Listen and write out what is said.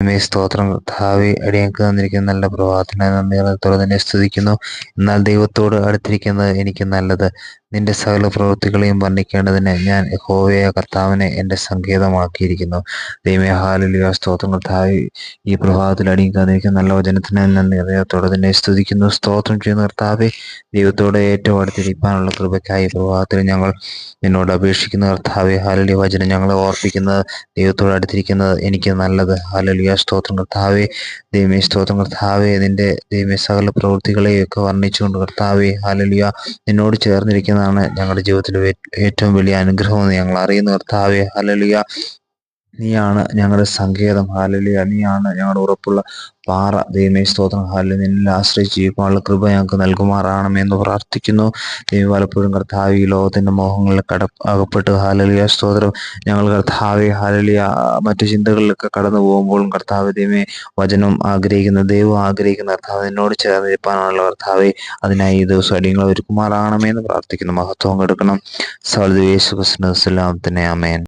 ദൈവമേ സ്തോത്രം. കർത്താവെ അടിയങ്ങൾക്ക് തന്നിരിക്കുന്ന നല്ല പ്രഭാതത്തിനായി നന്ദിയോടെ തന്നെ സ്തുതിക്കുന്നു. എന്നാൽ ദൈവത്തോട് അടുത്തിരിക്കുന്നത് എനിക്ക് നല്ലത്. നിന്റെ സകല പ്രവൃത്തികളെയും വർണിക്കേണ്ടതിന് ഞാൻ ഹോവയ കർത്താവിനെ എന്റെ സങ്കേതമാക്കിയിരിക്കുന്നു. ദൈവമേ ഹാലുലിയ. സ്തോത്രം. കർത്താവ് ഈ പ്രഭാതത്തിൽ അടിയങ്ങൾക്ക് തന്നിരിക്കുന്ന നല്ല വചനത്തിന് നന്ദി. ഹൃദയത്തോടെ തന്നെ സ്തുതിക്കുന്നു. സ്തോത്രം ചെയ്യുന്ന കർത്താവെ. ദൈവത്തോടെ ഏറ്റവും അടുത്തിരിക്കാനുള്ള കൃപയ്ക്കായി പ്രഭാതത്തിൽ ഞങ്ങൾ നിന്നോട് അപേക്ഷിക്കുന്ന. കർത്താവെ ഹാലലി വചനം ഞങ്ങളെ ഓർപ്പിക്കുന്നത് ദൈവത്തോട് അടുത്തിരിക്കുന്നത് എനിക്ക് നല്ലത്. ഹാലലിയ സ്തോത്രം കർത്താവെ ദൈവമേ സ്തോത്രം കർത്താവെ നിന്റെ ദൈവമേ സകല പ്രവൃത്തികളെയും ഒക്കെ വർണിച്ചുകൊണ്ട് കർത്താവെ ഹാലലിയ നിന്നോട് ചേർന്നിരിക്കുന്നതാണ് ഞങ്ങളുടെ ജീവിതത്തിലെ ഏറ്റവും വലിയ അനുഗ്രഹമെന്ന് ഞങ്ങൾ അറിയുന്ന. കർത്താവെ ഹാലലിയ നീയാണ് ഞങ്ങളുടെ സങ്കേതം. ഹാലലിയ നീയാണ് ഞങ്ങളുടെ ഉറപ്പുള്ള പാറ. ദൈവമേ സ്തോത്രം. ഹാലിൽ നിന്നിൽ ആശ്രയിച്ച് ജീവിക്കാനുള്ള കൃപ ഞങ്ങൾക്ക് നൽകുമാറാണെന്ന് പ്രാർത്ഥിക്കുന്നു. ദൈവം പലപ്പോഴും കർത്താവ് ഈ മോഹങ്ങളിൽ കട അകപ്പെട്ട്. ഹാലലിയ സ്തോത്രം. ഞങ്ങൾ കർത്താവെ ഹാലലിയ മറ്റു ചിന്തകളിലൊക്കെ കടന്നു പോകുമ്പോഴും കർത്താവ് ദൈവമേ വചനം ആഗ്രഹിക്കുന്ന ദൈവം ആഗ്രഹിക്കുന്ന കർത്താവ് നിന്നോട് ചേർന്നിരിപ്പാനുള്ള കർത്താവെ അതിനായി ഈ ദിവസം അടിയങ്ങൾ ഒരുക്കുമാറാകണമെന്ന് പ്രാർത്ഥിക്കുന്നു. മഹത്വം കൊടുക്കണം. സൗദ് യേശു ക്രിസ്തു തന്നെ അമേൻ